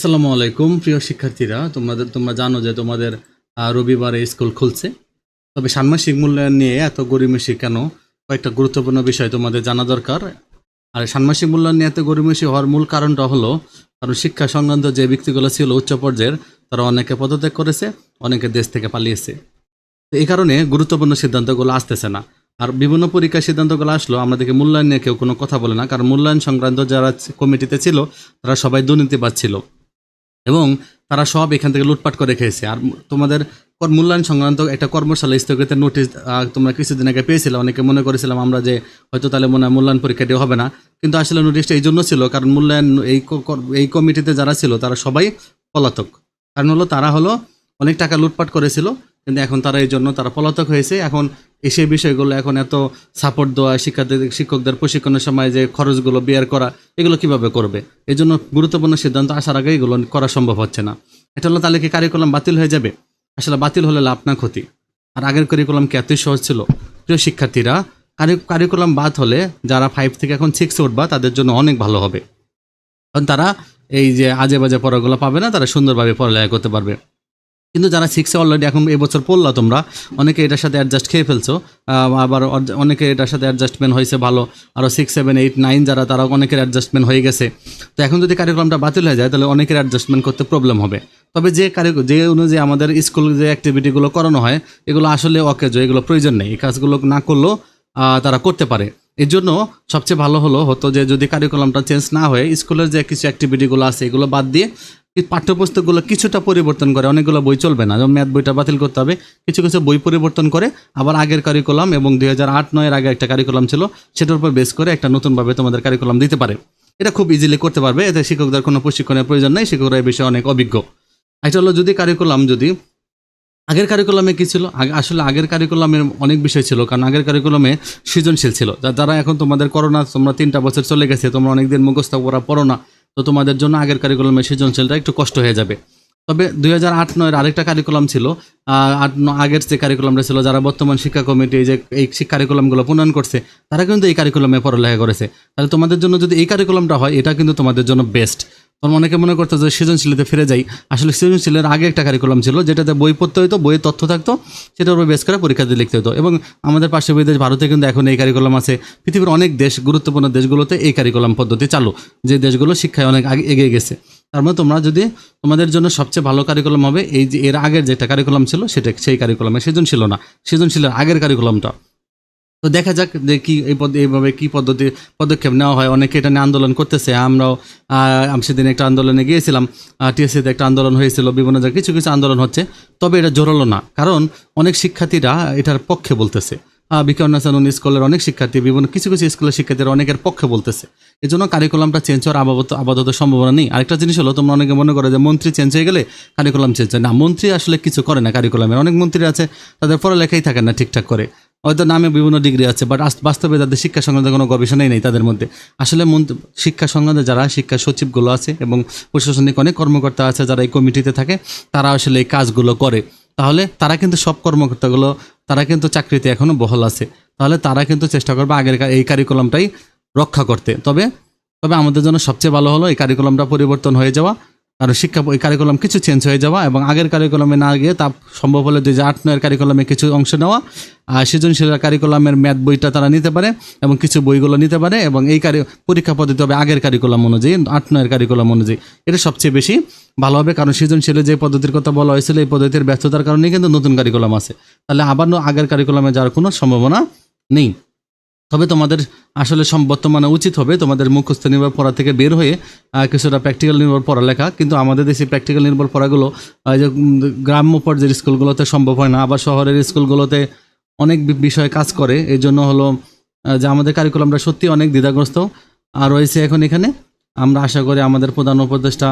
আসসালামু আলাইকুম, প্রিয় শিক্ষার্থীরা। তোমাদের তোমরা জানো যে তোমাদের রবিবারে স্কুল খুলছে। তবে ষান্মাসিক মূল্যায়ন নিয়ে এত গরিমেশি কেন? কয়েকটা গুরুত্বপূর্ণ বিষয় তোমাদের জানা দরকার। আর ষান্মাসিক মূল্যায়ন নিয়ে এত গরিমেশি হওয়ার মূল কারণটা হলো, কারণ শিক্ষা সংক্রান্ত যে ব্যক্তিগুলো ছিল উচ্চ পর্যায়ের, তারা অনেকে পদত্যাগ করেছে, অনেকে দেশ থেকে পালিয়েছে। তো এই কারণে গুরুত্বপূর্ণ সিদ্ধান্তগুলো আসতেছে না। আর বিভিন্ন পরীক্ষার সিদ্ধান্তগুলো আসলো, আমাদেরকে মূল্যায়ন নিয়ে কেউ কোনো কথা বলে না, কারণ মূল্যায়ন সংক্রান্ত যারা কমিটিতে ছিল, তারা সবাই দুর্নীতিবাদ ছিল। এবং তারা সব এখান থেকে লুটপাট করে খেয়েছে। আর তোমাদের মূল্যায়ন সংক্রান্ত একটা কর্মশালা স্থগিতের নোটিশ তোমরা কিছুদিন আগে পেয়েছিলে। অনেকে মনে করেছিলাম আমরা যে হয়তো তাহলে মনে হয় মূল্যায়ন পরীক্ষাটি হবে না। কিন্তু আসলে নোটিশটা এই জন্য ছিল, কারণ মূল্যায়ন এই এই কমিটিতে যারা ছিল, তারা সবাই পলাতক। কারণ হলো তারা হলো অনেক টাকা লুটপাট করেছিল, কিন্তু এখন তারা এই জন্য তারা পলাতক হয়েছে। এখন এই সেই বিষয়গুলো এখন এত সাপোর্ট দেওয়া শিক্ষার্থীদের শিক্ষকদের প্রশিক্ষণের সময় যে খরচগুলো বেয়ার করা, এগুলো কীভাবে করবে? এই জন্য গুরুত্বপূর্ণ সিদ্ধান্ত আসার আগে এগুলো করা সম্ভব হচ্ছে না। এটা হলো তাহলে কি কারিকুলাম বাতিল হয়ে যাবে? আসলে বাতিল হলে লাভ না ক্ষতি। আর আগের কারিকুলাম কি এতই সহজ ছিল? প্রিয় শিক্ষার্থীরা কারি- কারিকুলাম বাদ হলে যারা ফাইভ থেকে এখন সিক্সে উঠবা, তাদের জন্য অনেক ভালো হবে। কারণ তারা এই যে আজে বাজে পড়াগুলো পাবে না, তারা সুন্দরভাবে পড়ালেখা করতে পারবে। কিন্তু যারা সিক্সে অলরেডি এখন এবছর পড়লা তোমরা, অনেকে এটার সাথে অ্যাডজাস্ট খেয়ে ফেলছো। আবার অনেকে এটার সাথে অ্যাডজাস্টমেন্ট হয়েছে ভালো। আরও সিক্স সেভেন এইট নাইন যারা তারা অনেকের অ্যাডজাস্টমেন্ট হয়ে গেছে। তো এখন যদি কারিকুলামটা বাতিল হয়ে যায়, তাহলে অনেকের অ্যাডজাস্টমেন্ট করতে প্রবলেম হবে। তবে যে কারি যে অনুযায়ী আমাদের স্কুল যে অ্যাক্টিভিটিগুলো করানো হয়, এগুলো আসলে অকেজ, এগুলো প্রয়োজন নেই। এই কাজগুলো না করলেও তারা করতে পারে। এর জন্য সবচেয়ে ভালো হলো হতো যে যদি কারিকুলামটা চেঞ্জ না হয়ে স্কুলের যে কিছু অ্যাক্টিভিটিগুলো আছে, এগুলো বাদ দিয়ে পাঠ্যপুস্তকগুলো কিছুটা পরিবর্তন করে, অনেকগুলো বই চলবে না। যেমন ম্যাথ বইটা বাতিল করতে হবে। কিছু কিছু বই পরিবর্তন করে আবার আগের কারিকুলাম এবং দুই হাজার আট নয়ের আগে একটা কারিকুলাম ছিল, সেটার উপর বেস করে একটা নতুনভাবে তোমাদের কারিকুলাম দিতে পারে। এটা খুব ইজিলি করতে পারবে। এতে শিক্ষকদের কোনো প্রশিক্ষণের প্রয়োজন নেই। শিক্ষকরা এই বিষয়ে অনেক অভিজ্ঞ। এটা হলো যদি কারিকুলাম যদি আগের কারিকুলামে কী ছিল? আগে, আসলে আগের কারিকুলামের অনেক বিষয় ছিল, কারণ আগের কারিকুলামে সৃজনশীল ছিল। যারা এখন তোমাদের করোনা, তোমরা তিনটা বছর চলে গেছে, তোমরা অনেকদিন মুখস্থ করা পড়ো না। তো তোমাদের জন্য আগের কারিকুলামে সৃজনশীলটা একটু কষ্ট হয়ে যাবে। তবে দুই হাজার আট নয়ের আরেকটা কারিকুলাম ছিল আট আগের যে কারিকুলামটা ছিল, যারা বর্তমান শিক্ষা কমিটি যে এই কারিকুলামগুলো প্রণয়ন করছে, তারা কিন্তু এই কারিকুলামে পড়ালেখা করেছে। তাহলে তোমাদের জন্য যদি এই কারিকুলামটা হয়, এটা কিন্তু তোমাদের জন্য বেস্ট তোমরা অনেকে মনে করতো যে সৃজনশীলতে ফিরে যাই। আসলে সৃজনশীলের আগে একটা কারিকুলাম ছিল, যেটাতে বই পড়তে হতো বইয়ের তথ্য থাকতো, সেটার উপর বেস করে পরীক্ষা দিয়ে লিখতে হতো এবং আমাদের পাশে বিদেশ ভারতে কিন্তু এখন এই কারিকুলাম আছে। পৃথিবীর অনেক দেশ, গুরুত্বপূর্ণ দেশগুলোতে এই কারিকুলাম পদ্ধতি চালু। যে দেশগুলো শিক্ষায় অনেক আগে এগিয়ে গেছে। তার মানে তোমরা যদি তোমাদের জন্য সবচেয়ে ভালো কারিকুলাম হবে, এই যে এর আগের যেটা কারিকুলাম ছিল, সেটা সেই কারিকুলামে সেজন ছিল না। সেজন ছিল আগের কারিকুলামটা তো দেখা যাক যে কি এই পদ এইভাবে কী পদ্ধতি, পদক্ষেপ নেওয়া হয়। অনেকে এটা নিয়ে আন্দোলন করতেছে। আমরাও আমি সেদিন একটা আন্দোলনে গিয়েছিলাম। টিএসসিতে একটা আন্দোলন হয়েছিল। বিভিন্ন জায়গায় কিছু কিছু আন্দোলন হচ্ছে। তবে এটা জোরালো না। কারণ অনেক শিক্ষার্থীরা এটার পক্ষে বলতেছে। বিকরণাচানন স্কুলের অনেক শিক্ষার্থী, বিভিন্ন কিছু কিছু স্কুলের শিক্ষার্থীরা অনেকের পক্ষে বলতেছে। এই জন্য কারিকুলামটা চেঞ্জ হওয়ার আপাতত আপাতত সম্ভাবনা নেই। আরেকটা জিনিস হলো, তোমরা অনেকে মনে করো যে মন্ত্রী চেঞ্জ হয়ে গেলে কারিকুলাম চেঞ্জ হয় না। মন্ত্রী আসলে কিছু করে না কারিকুলামের অনেক মন্ত্রী আছে, তাদের পড়ালেখাই থাকে না ঠিকঠাক করে। হয়তো নামে বিভিন্ন ডিগ্রি আছে বাট বাস্তবে তাদের শিক্ষা সংক্রান্ত কোনো গবেষণাই নেই তাদের মধ্যে। আসলে শিক্ষা সংক্রান্ত যারা শিক্ষা সচিবগুলো আছে এবং প্রশাসনিক অনেক কর্মকর্তা আছে যারা এই কমিটিতে থাকে, তারা আসলে এই কাজগুলো করে। তাহলে তারা কিন্তু সব কর্মকর্তাগুলো, তারা কিন্তু চাকরিতে এখনও বহল আছে। তাহলে তারা কিন্তু চেষ্টা করবে আগের এই কারিকুলামটাই রক্ষা করতে। তবে তবে আমাদের জন্য সবচেয়ে ভালো হলো এই কারিকুলামটা পরিবর্তন হয়ে যাওয়া। কারণ শিক্ষা কারিকুলাম কিছু চেঞ্জ হয়ে যাওয়া এবং আগের কারিকুলামে না গিয়ে তা সম্ভব হলে দুই হাজার আট নয়ের কারিকুলামে কিছু অংশ নেওয়া, আর সৃজনশীল কারিকুলামের ম্যাথ বইটা তারা নিতে পারে এবং কিছু বইগুলো নিতে পারে এবং এই কারি পরীক্ষা পদ্ধতি হবে আগের কারিকুলাম অনুযায়ী, আট নয়ের কারিকুলাম অনুযায়ী। এটা সবচেয়ে বেশি ভালো হবে কারণ সৃজনশীলের যে পদ্ধতির কথা বলা হয়েছিল, এই পদ্ধতির ব্যস্ততার কারণে কিন্তু নতুন কারিকুলাম আছে। তাহলে আবার আগের কারিকুলামে যাওয়ার কোনো সম্ভাবনা নেই। তবে তোমাদের আসলে বর্তমানে উচিত হবে। তোমাদের মুখস্থ নির্ভর পড়া থেকে বের হয়ে কিছুটা প্র্যাকটিক্যাল নির্ভর পড়ালেখা। কিন্তু আমাদের দেশে প্র্যাকটিক্যাল নির্ভর পড়াগুলো যে গ্রাম্য পর্যায়ের স্কুলগুলোতে সম্ভব হয় না। আবার শহরের স্কুলগুলোতে অনেক বিষয় কাজ করে। এই জন্য হলো যে আমাদের কারিকুলামটা সত্যি অনেক দ্বিধাগ্রস্ত। আর রয়েছে এখন এখানে। আমরা আশা করি আমাদের প্রধান উপদেষ্টা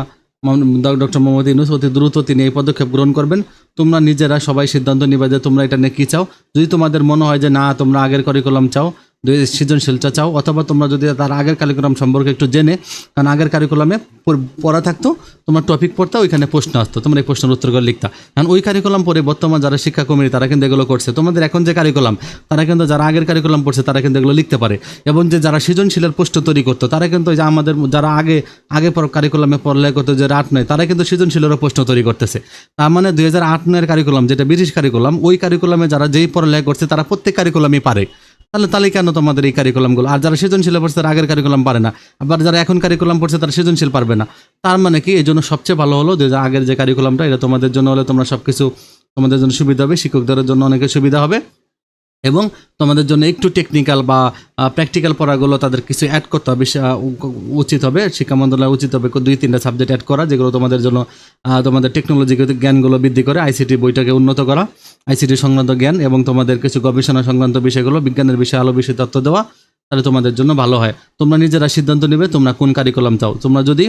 ডক্টর মোহাম্মদ ইউনুস অতি দ্রুত তিনি এই পদক্ষেপ গ্রহণ করবেন। তোমরা নিজেরা সবাই সিদ্ধান্ত নিবে যে তোমরা এটা নিয়ে কী চাও। যদি তোমাদের মনে হয় যে না, তোমরা আগের কারিকুলাম চাও সৃজনশীলটা চাও, অথবা তোমরা যদি তার আগের কারিকুলাম সম্পর্কে একটু জেনে, কারণ আগের কারিকুলামে পড়া থাকতো, তোমার টপিক পড়তা, ওইখানে প্রশ্ন আসতো, তোমরা এই প্রশ্নের উত্তর করে লিখতা। কারণ ওই কারিকুলাম পরে বর্তমান যারা শিক্ষা কমিটি তারা কিন্তু এগুলো করছে। তোমাদের এখন যে কারিকুলাম তারা কিন্তু যারা আগের কারিকুলাম পড়ছে, তারা কিন্তু এগুলো লিখতে পারে। এবং যে যারা সৃজনশীলের প্রশ্ন তৈরি করতো, তারা কিন্তু যে আমাদের যারা আগে আগে কারিকুলামে পড়ালেখা করতো, যে আট নয়, তারা কিন্তু সৃজনশীলেরও প্রশ্ন তৈরি করতেছে। তার মানে দুই হাজার আট নয়ের কারিকুলাম যেটা ব্রিটিশ কারিকুলাম ওই কারিকুলামে যারা যেই পড়ালেখা করছে, তারা প্রত্যেক কারিকুলামই পারে। তাহলে তাহলে কেন তোমাদের এই কারিকুলামগুলো আর যারা সৃজনশীল পড়ছে, তারা আগের কারিকুলাম পারে না। আবার যারা এখন কারিকুলাম পড়ছে, তারা সৃজনশীল পারবে না। তার মানে কি? এই জন্য সবচেয়ে ভালো হলো যে, আগের যে কারিকুলামটা এটা তোমাদের জন্য হলে তোমরা সব কিছু তোমাদের জন্য সুবিধা হবে, শিক্ষকদের জন্য অনেক সুবিধা হবে। এবং তোমাদের জন্য একটু টেকনিক্যাল বা প্র্যাকটিক্যাল পড়াগুলো তাদের কিছু অ্যাড করতে হবে উচিত হবে শিক্ষা মন্ত্রণালয় উচিত হবে দুই তিনটা সাবজেক্ট অ্যাড করা, যেগুলো তোমাদের জন্য তোমাদের টেকনোলজিগত জ্ঞানগুলো বৃদ্ধি করে আইসিটি বইটাকে উন্নত করা আইসিটি সংক্রান্ত জ্ঞান এবং তোমাদের কিছু গবেষণা সংক্রান্ত বিষয়গুলো, বিজ্ঞানের বিষয়ে আলো বিষয়ে তথ্য দেওয়া, তাহলে তোমাদের জন্য ভালো হয়। তোমরা নিজেরা সিদ্ধান্ত নেবে, তোমরা কোন কারিকুলাম চাও। তোমরা যদি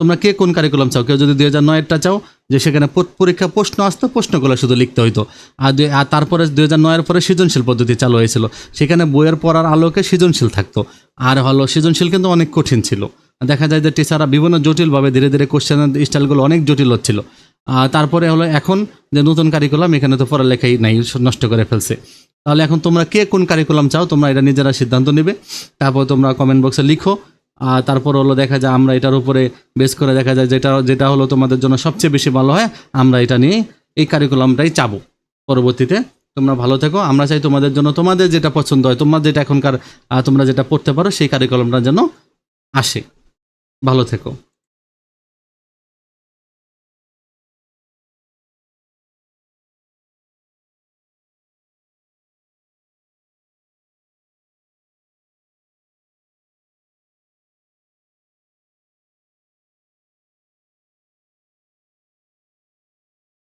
তোমরা কে কোন কারিকুলাম চাও? কেউ যদি দুই হাজার নয়েরটা চাও, যে সেখানে পরীক্ষা প্রশ্ন আসতো, প্রশ্নগুলো শুধু লিখতে হইতো। আর আর তারপরে দুই হাজার নয়ের পরে সৃজনশীল পদ্ধতি চালু হয়েছিল। সেখানে বইয়ের পড়ার আলোকে সৃজনশীল থাকতো। আর হলো সৃজনশীল কিন্তু অনেক কঠিন ছিল। দেখা যায় যে টিচাররা বিভিন্ন জটিলভাবে ধীরে ধীরে কোশ্চেনের স্টাইলগুলো অনেক জটিল হচ্ছিল। আর তারপরে হলো এখন যে নতুন কারিকুলাম এখানে তো পড়ালেখাই নাই, নষ্ট করে ফেলছে। তাহলে এখন তোমরা কে কোন কারিকুলাম চাও, তোমরা এটা নিজেরা সিদ্ধান্ত নেবে। তারপর তোমরা কমেন্ট বক্সে লিখো। তারপর হলো দেখা যায় আমরা এটার উপরে বেস করে দেখা যায় যেটা যেটা হলো তোমাদের জন্য সবচেয়ে বেশি ভালো হয়, আমরা এটা নিয়ে এই কারিকুলামটাই চাবো। পরবর্তীতে তোমরা ভালো থেকো, আমরা চাই তোমাদের জন্য তোমাদের যেটা পছন্দ হয়, তোমার যেটা এখনকার তোমরা যেটা পড়তে পারো সেই কারিকুলামটা যেন আসে। ভালো থেকো।